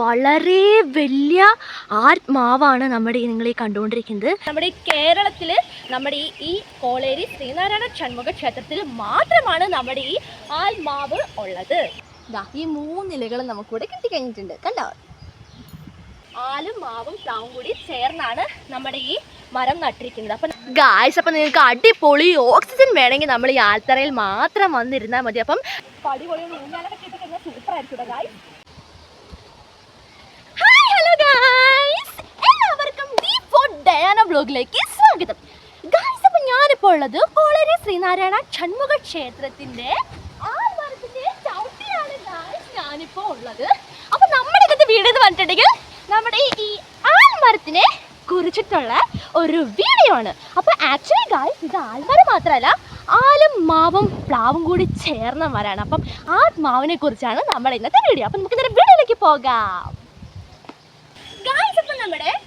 വളരെ വലിയ ആത്മാവാണ് നമ്മുടെ നിങ്ങൾ ഈ കണ്ടുകൊണ്ടിരിക്കുന്നത്. നമ്മുടെ കേരളത്തിൽ നമ്മുടെ ഈ ഈ കോളേരി ശ്രീനാരായണ ഷൺമുഖ ക്ഷേത്രത്തിൽ മാത്രമാണ് നമ്മുടെ ഈ ആത്മാവ് ഉള്ളത്. ഈ മൂന്ന് മൂന്നിലകൾ നമുക്കിവിടെ കിട്ടിക്കഴിഞ്ഞിട്ടുണ്ട്. കണ്ടോ? ആലും മാവും പ്ലാവും കൂടി ചേർന്നാണ് നമ്മുടെ ഈ മരം നട്ടിരിക്കുന്നത്. അപ്പം ഗായ്സ് അപ്പം നിങ്ങൾക്ക് അടിപൊളി ഓക്സിജൻ വേണമെങ്കിൽ നമ്മൾ ഈ ആൽത്തറയിൽ മാത്രം വന്നിരുന്നാൽ മതി. അപ്പം അടിപൊളി ഊഞ്ഞാലൊക്കെ കിട്ടിക്കഴിഞ്ഞാൽ സൂപ്പർ ആയിരിക്കും ഗായ്സ് ഡയാന ബ്ലോഗിലേക്ക് സ്വാഗതം. ഗായ്സ് അപ്പം ഞാനിപ്പോൾ ഉള്ളത് കോളേരി ശ്രീനാരായണ ഷൺമുഖ ക്ഷേത്രത്തിന്റെ ഞാനിപ്പോൾ ഉള്ളത്. അപ്പം നമ്മുടെ ഇന്നത്തെ വീഡിയോ എന്ന് പറഞ്ഞിട്ടുണ്ടെങ്കിൽ നമ്മുടെ ഈ ആൽമരത്തിനെ കുറിച്ചിട്ടുള്ള ഒരു വീഡിയോ ആണ്. അപ്പോൾ ആക്ച്വലി ഗായ്സ് ഇത് ആൽമരം മാത്രമല്ല ആലും മാവും പ്ലാവും കൂടി ചേർന്ന മരമാണ് അപ്പം ആ മാവിനെ കുറിച്ചാണ് നമ്മുടെ ഇന്നത്തെ വീഡിയോ അപ്പം നമുക്ക് ഇന്നലെ വീഡിയോയിലേക്ക് പോകാം. ഗായ്സ് അപ്പം നമ്മുടെ ആ,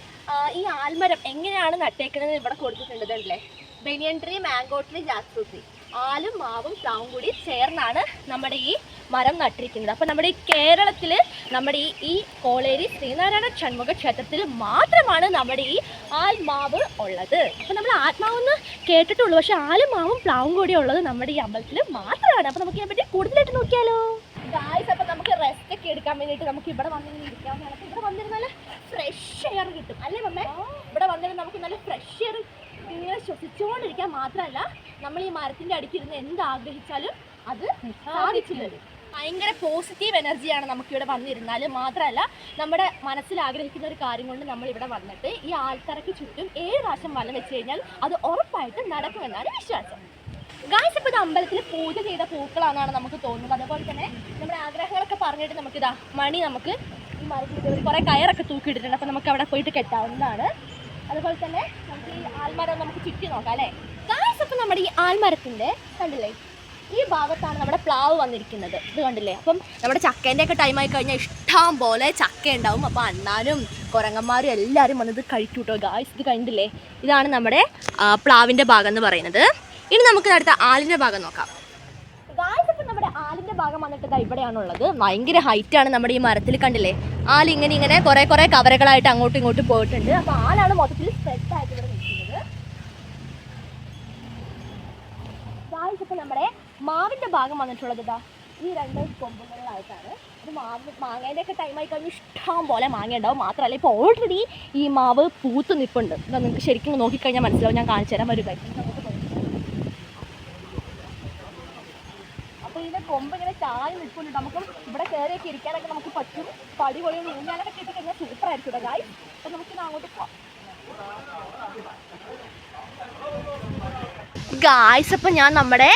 ഈ ആൽമരം എങ്ങനെയാണ് നട്ടേക്കുന്നത് ഇവിടെ കൊടുത്തിട്ടുണ്ട് അല്ലേ banyan tree mango tree jackfruit tree ആലും മാവും പ്ലാവും കൂടി ചേർന്നാണ് നമ്മുടെ ഈ മരം നട്ടിരിക്കുന്നത്. അപ്പോൾ നമ്മുടെ ഈ കേരളത്തിൽ നമ്മുടെ ഈ ഈ കോളേരി ശ്രീനാരായണ ഷൺമുഖ ക്ഷേത്രത്തിൽ മാത്രമാണ് നമ്മുടെ ഈ ആൽമാവ് ഉള്ളത്. അപ്പോൾ നമ്മൾ ആത്മാവെന്ന് കേട്ടിട്ടുള്ളൂ പക്ഷേ ആലും മാവും പ്ലാവും കൂടി ഉള്ളത് നമ്മുടെ ഈ അമ്പലത്തിൽ മാത്രമാണ്. അപ്പോൾ നമുക്ക് ഇതിനെപ്പറ്റി കൂടുതലായിട്ട് നോക്കിയാലോ? ഗായ്സ് അപ്പം നമുക്ക് റെസ്റ്റ് ഒക്കെ എടുക്കാൻ വേണ്ടിയിട്ട് നമുക്ക് ഇവിടെ വന്നിരുന്ന് ഇരിക്കാവുന്നതാണ് അപ്പം ഇവിടെ വന്നിരുന്നാൽ ഫ്രഷ് എയർ കിട്ടും. അല്ലേ മമ്മേ? ഇവിടെ വന്നിരുന്ന് നമുക്ക് നല്ല ഫ്രഷ് എയർ ഇങ്ങനെ ശ്വസിച്ചുകൊണ്ടിരിക്കാൻ മാത്രമല്ല നമ്മൾ ഈ മരത്തിന്റെ അടുക്കിരുന്ന് എന്ത് ആഗ്രഹിച്ചാലും അത് സാധിച്ചു തരും ഭയങ്കര പോസിറ്റീവ് എനർജിയാണ് നമുക്കിവിടെ വന്നിരുന്നാൽ മാത്രമല്ല നമ്മുടെ മനസ്സിൽ ആഗ്രഹിക്കുന്ന ഒരു കാര്യം കൊണ്ട് നമ്മൾ ഇവിടെ വന്നിട്ട് ഈ ആൾക്കാരൊക്കെ ചുറ്റും ഏഴ് പ്രാവശ്യം വല വെച്ച് കഴിഞ്ഞാൽ അത് ഉറപ്പായിട്ടും നടക്കുമെന്നാണ് വിശ്വാസം. ഗായ്സ് ഇപ്പോൾ ഇത് അമ്പലത്തിൽ പൂജ ചെയ്ത പൂക്കളാണെന്നാണ് നമുക്ക് തോന്നുന്നത്. അതുപോലെ തന്നെ നമ്മുടെ ആഗ്രഹങ്ങളൊക്കെ പറഞ്ഞിട്ട് നമുക്കിതാ മണി നമുക്ക് ഈ മരത്തിൽ കുറേ കയറൊക്കെ തൂക്കിയിട്ടിട്ടുണ്ട്. അപ്പോൾ നമുക്ക് അവിടെ പോയിട്ട് കെട്ടാവുന്നതാണ്. അതുപോലെ തന്നെ നമുക്ക് ഈ ആൽമരം നമുക്ക് ചുറ്റി നോക്കാം അല്ലേ? ഗായ്സ് അപ്പോൾ നമ്മുടെ ഈ ആൽമരത്തിന്റെ കണ്ടില്ലേ? ഈ ഭാഗത്താണ് നമ്മുടെ പ്ലാവ് വന്നിരിക്കുന്നത്. ഇത് കണ്ടില്ലേ? അപ്പം നമ്മുടെ ചക്കേന്റെ ഒക്കെ ടൈം ആയി കഴിഞ്ഞാൽ ഇഷ്ടം പോലെ ചക്ക ഉണ്ടാവും. അപ്പോൾ അണ്ണാനും കുരങ്ങന്മാരും എല്ലാവരും വന്നത് കഴിക്കൂട്ടോ. കേട്ടോ ഗായ്സ് ഇത് കണ്ടില്ലേ? ഇതാണ് നമ്മുടെ പ്ലാവിന്റെ ഭാഗം എന്ന് പറയുന്നത്. ഇനി നമുക്ക് അടുത്ത ആലിന്റെ ഭാഗം നോക്കാം. നമ്മുടെ ആലിന്റെ ഭാഗം വന്നിട്ട് ഇവിടെയാണുള്ളത്. ഭയങ്കര ഹൈറ്റ് ആണ് നമ്മുടെ ഈ മരത്തിൽ കണ്ടില്ലേ? ആൽ ഇങ്ങനെ ഇങ്ങനെ കുറേ കുറേ കവറുകളായിട്ട് അങ്ങോട്ടും ഇങ്ങോട്ടും പോയിട്ടുണ്ട്. അപ്പൊ ആലാണ് മൊത്തത്തിൽ സ്പ്രെഡ് ആയിട്ട് ഇവിടെ നിൽക്കുന്നത്. ഇപ്പൊ നമ്മുടെ മാവിന്റെ ഭാഗം വന്നിട്ടുള്ളത് ഇതാ ഈ രണ്ട് കൊമ്പുകളിലായിട്ടാണ്. ഇത് മാവ് മാങ്ങേന്റെ ഒക്കെ ടൈമായി കഴിഞ്ഞാൽ ഇഷ്ടം പോലെ മാങ്ങ ഉണ്ടാവും. മാത്രമല്ല ഇപ്പൊ ഓൾറെഡി ഈ മാവ് പൂത്ത് നിൽപ്പുണ്ട് നിങ്ങൾക്ക് ശരിക്കും നോക്കിക്കഴിഞ്ഞാൽ മനസ്സിലാവും. ഞാൻ കാണിച്ചു തരാൻ ഒരു അപ്പോൾ കൊമ്പ് ഇങ്ങനെ ചായ നിൽക്കുന്നുണ്ട് നമുക്ക് ഇവിടെ കയറിയൊക്കെ ഇരിക്കാനൊക്കെ നമുക്ക് പറ്റും. പടിപൊളി ഊഞ്ഞാലൊക്കെ കിട്ടി കഴിഞ്ഞാൽ സൂപ്പർ ആയിരിക്കും ഗായ് അപ്പോൾ നമുക്ക് അങ്ങോട്ട് പോവാം. ഗായ്സ് അപ്പം ഞാൻ നമ്മുടെ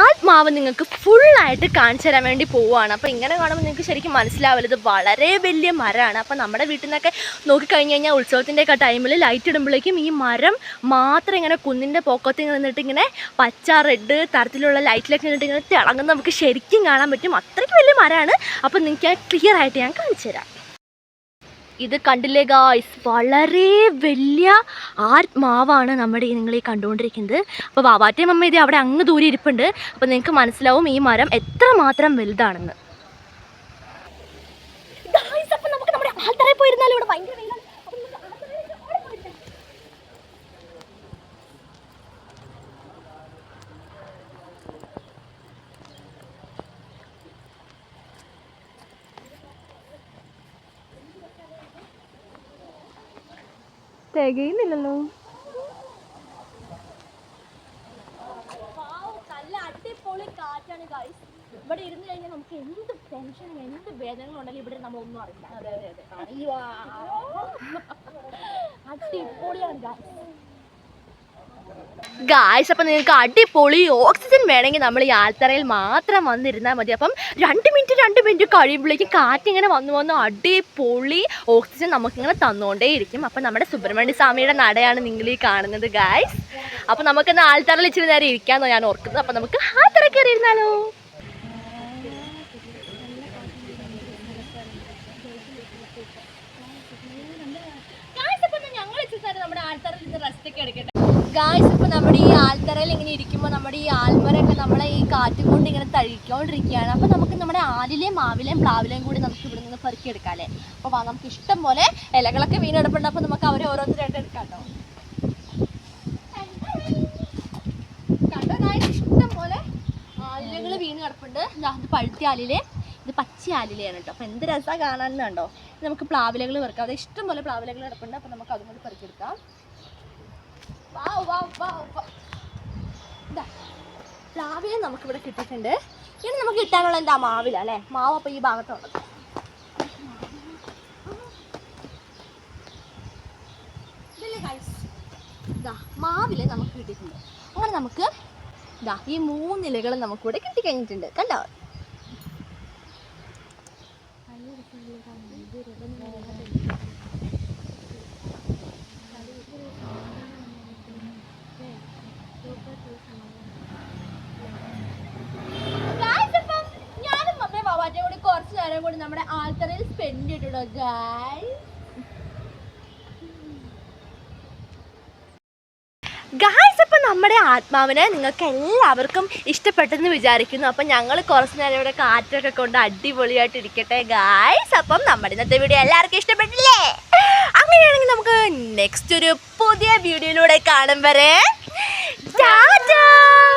ആത്മാവ് നിങ്ങൾക്ക് ഫുള്ളായിട്ട് കാണിച്ചു തരാൻ വേണ്ടി പോവുകയാണ്. അപ്പോൾ ഇങ്ങനെ കാണുമ്പോൾ നിങ്ങൾക്ക് ശരിക്കും മനസ്സിലാവില്ല. ഇത് വളരെ വലിയ മരമാണ്. അപ്പോൾ നമ്മുടെ വീട്ടിൽ നിന്നൊക്കെ നോക്കിക്കഴിഞ്ഞ് കഴിഞ്ഞാൽ ഉത്സവത്തിന്റെ ഒക്കെ ടൈമിൽ ലൈറ്റ് ഇടുമ്പോഴേക്കും ഈ മരം മാത്രം ഇങ്ങനെ കുന്നിന്റെ പൊക്കത്തിൽ നിന്നിട്ട് ഇങ്ങനെ പച്ച റെഡ് തരത്തിലുള്ള ലൈറ്റിലൊക്കെ നിന്നിട്ട് ഇങ്ങനെ തിളങ്ങുന്ന നമുക്ക് ശരിക്കും കാണാൻ പറ്റും. അത്രയ്ക്ക് വലിയ മരമാണ്. അപ്പോൾ നിങ്ങൾക്ക് ക്ലിയർ ആയിട്ട് ഞാൻ കാണിച്ചു തരാം. ഇത് കണ്ടില്ലേ ഗായ്സ് വളരെ വലിയ ആത്മാവാണ് നമ്മുടെ നിങ്ങൾ ഈ കണ്ടുകൊണ്ടിരിക്കുന്നത്. അപ്പോൾ വാവാറ്റയും അമ്മ ഇത് അവിടെ അങ്ങ് ദൂരെ ഇരിപ്പുണ്ട്. അപ്പോൾ നിങ്ങൾക്ക് മനസ്സിലാവും ഈ മരം എത്ര മാത്രം വലുതാണെന്ന്. അപ്പോൾ നമുക്ക് നമ്മുടെ ആൾക്കാരെ പോയിരുന്നാലും ഇവിടെ ഭയങ്കര വെയിലാണ് അപ്പോൾ നമുക്ക് ആൽത്തറയിലേക്ക് ഓടി പോയിട്ട് തികയുന്നില്ലല്ലോ. ഇവിടെ ഇരുന്ന് കഴിഞ്ഞാൽ നമുക്ക് എന്ത് ടെൻഷനും എന്ത് വേദനകളും ഉണ്ടെങ്കിലും ഇവിടെ നമ്മൾ ഒന്നും അറിയില്ല. അടിപൊളിയാണ് ഗൈസ് ഗായ്സ് അപ്പം നിങ്ങൾക്ക് അടിപൊളി ഓക്സിജൻ വേണമെങ്കിൽ നമ്മൾ ഈ ആൽത്തറയിൽ മാത്രം വന്നിരുന്നാൽ മതി. അപ്പം രണ്ട് മിനിറ്റ് രണ്ട് മിനിറ്റ് കഴിയുമ്പോഴേക്കും കാറ്റിങ്ങനെ വന്നു വന്ന് അടിപൊളി ഓക്സിജൻ നമുക്കിങ്ങനെ തന്നുകൊണ്ടേയിരിക്കും. അപ്പം നമ്മുടെ സുബ്രഹ്മണ്യ സ്വാമിയുടെ നടയാണ് നിങ്ങൾ ഈ കാണുന്നത് ഗായ്സ് അപ്പം നമുക്കിന്ന് ആൽത്തറയിൽ ഇച്ചിരി നേരം ഇരിക്കാമെന്നോ ഞാൻ ഓർക്കുന്നത്. അപ്പം നമുക്ക് ആൽത്തറ കയറി ഇരുന്നാലോ ഞങ്ങൾ ഇച്ചിരി നേരം നമ്മുടെ ആൽത്തറയിൽ റെസ്റ്റ് ഒക്കെ എടുക്കട്ടെ. ഗായ്സ് ഈ ആൽത്തറയിൽ ഇങ്ങനെ ഇരിക്കുമ്പോൾ നമ്മുടെ ഈ ആൽമരൊക്കെ നമ്മളെ ഈ കാറ്റും കൊണ്ട് ഇങ്ങനെ തഴുകിക്കൊണ്ടിരിക്കുകയാണ്. അപ്പോൾ നമുക്ക് നമ്മുടെ ആലിലെയും മാവിലെയും പ്ലാവിലെയും കൂടി നമുക്ക് ഇവിടെ നിന്ന് പെറുക്കിയെടുക്കാം അല്ലേ അപ്പോൾ നമുക്ക് ഇഷ്ടം പോലെ ഇലകളൊക്കെ വീണെടുപ്പുണ്ട്. അപ്പോൾ നമുക്ക് അവരെ ഓരോന്ന് എടുക്കാം കേട്ടോ വീണ് കിടപ്പുണ്ട് ഇത് പഴുത്തിയ ആലിലെ ഇത് പച്ച ആലിലയാണ് കേട്ടോ. അപ്പോൾ എന്ത് രസമാണ് കാണാൻ കണ്ടോ? നമുക്ക് പ്ലാവിലകൾ പെറുക്കാം. അത് ഇഷ്ടം പോലെ പ്ലാവിലകൾ കിടപ്പുണ്ട്. അപ്പോൾ നമുക്ക് അതും കൂടി പെറുക്കിയെടുക്കാം. വാ നമുക്ക് ഇവിടെ കിട്ടിയിട്ടുണ്ട്. ഇനി നമുക്ക് കിട്ടാനുള്ള എന്താ മാവില അല്ലേ? മാവ് അപ്പോൾ ഈ ഭാഗത്തുള്ളത്? ഇതാ മാവില നമുക്ക് കിട്ടിയിട്ടുണ്ട്. അങ്ങനെ നമുക്ക് ഈ മൂന്നിലകൾ നമുക്കിവിടെ കിട്ടിക്കഴിഞ്ഞിട്ടുണ്ട്. കണ്ടോ? ഞാനും അമ്മയും ബാബാറ്റയും കൂടി കുറച്ച് നേരം കൂടി നമ്മുടെ ആൾത്തറയിൽ സ്പെൻഡ് ചെയ്തിട്ടുണ്ടോ ഗായ് ഗായ്സ് അപ്പം നമ്മുടെ ആത്മാവിനെ നിങ്ങൾക്ക് എല്ലാവർക്കും ഇഷ്ടപ്പെട്ടെന്ന് വിചാരിക്കുന്നു. അപ്പം ഞങ്ങൾ കുറച്ച് നേരം ഇവിടെ കാറ്റൊക്കെ കൊണ്ട് അടിപൊളിയായിട്ട് ഇരിക്കട്ടെ ഗായ്സ് അപ്പം നമ്മുടെ ഇന്നത്തെ വീഡിയോ എല്ലാവർക്കും ഇഷ്ടപ്പെട്ടില്ലേ? അങ്ങനെയാണെങ്കിൽ നമുക്ക് നെക്സ്റ്റ് ഒരു പുതിയ വീഡിയോയിലൂടെ കാണും വരെ. 加的